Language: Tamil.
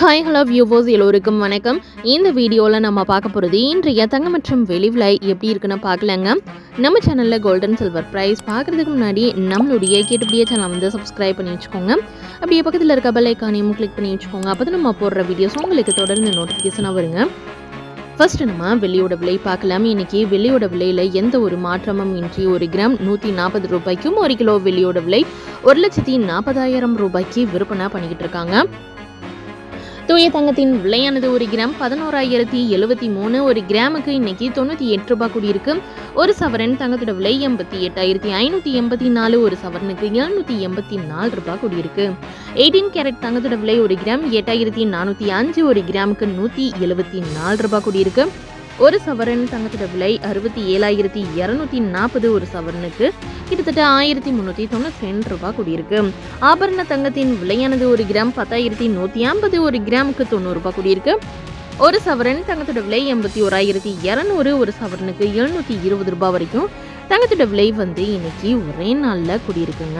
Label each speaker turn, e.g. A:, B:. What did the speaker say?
A: ஹாய் ஹலோ வியூவோஸ் எல்லோருக்கும் வணக்கம். இந்த வீடியோவில் நம்ம பார்க்க போகிறது இன்றைய தங்க மற்றும் வெளி விலை எப்படி இருக்குன்னு பார்க்கலாங்க. நம்ம சேனலில் கோல்டன் சில்வர் ப்ரைஸ் பார்க்குறதுக்கு முன்னாடி நம்மளுடைய கேட்டுப்படியே சேனல் வந்து சப்ஸ்கிரைப் பண்ணி வச்சுக்கோங்க. அப்படியே பக்கத்தில் இருக்க பெல் ஐக்கானையும் கிளிக் பண்ணி வச்சுக்கோங்க. அப்போ தான் நம்ம போடுற வீடியோஸ் உங்களுக்கு தொடர்ந்து நோட்டிஃபிகேஷனாக வருங்க. ஃபர்ஸ்ட் நம்ம வெள்ளியோட விலை பார்க்கலாம். இன்னைக்கு வெள்ளியோட விலையில் எந்த ஒரு மாற்றமும் இன்றி ஒரு கிராம் நூற்றி நாற்பது ரூபாய்க்கும் ஒரு கிலோ வெள்ளியோட விலை ஒரு லட்சத்தி நாற்பதாயிரம் ரூபாய்க்கு விற்பனை பண்ணிக்கிட்டு இருக்காங்க. தூய தங்கத்தின் விலையானது ஒரு கிராம் பதினோராயிரத்தி எழுபத்தி மூணு. ஒரு கிராமுக்கு இன்னைக்கு தொண்ணூற்றி எட்டு ரூபாய் கூடியிருக்கு. ஒரு சவரன் தங்கத்தோட விலை எண்பத்தி எட்டாயிரத்தி ஐநூற்றி எண்பத்தி நாலு. ஒரு சவரனுக்கு எழுநூற்றி எண்பத்தி நாலு ரூபாய் கூடியிருக்கு. எயிட்டீன் கேரட் தங்கத்தோட விலை ஒரு கிராம் எட்டாயிரத்தி நானூற்றி அஞ்சு. ஒரு கிராமுக்கு நூற்றி எழுபத்தி நாலு ரூபாய் கூடியிருக்கு. ஒரு சவரன் தங்கத்தோட விலை அறுபத்தி ஏழாயிரத்தி இரநூத்தி நாற்பது ஒரு சவரனுக்கு கிட்டத்தட்ட ஆயிரத்தி முந்நூற்றி தொண்ணூற்றி ரெண்டு ரூபாய் கூடியிருக்கு. ஆபரண தங்கத்தின் விலையானது ஒரு கிராம் பத்தாயிரத்தி நூற்றி ஐம்பது ஒரு கிராமுக்கு தொண்ணூறு ரூபாய் கூடியிருக்கு. ஒரு சவரன் தங்கத்தோட விலை எண்பத்தி ஓராயிரத்தி இரநூறு ஒரு சவரனுக்கு எழுநூற்றி இருபது ரூபாய் வரைக்கும் தங்கத்தோட விலை வந்து இன்னைக்கு ஒரே நாளில் கூடியிருக்குங்க.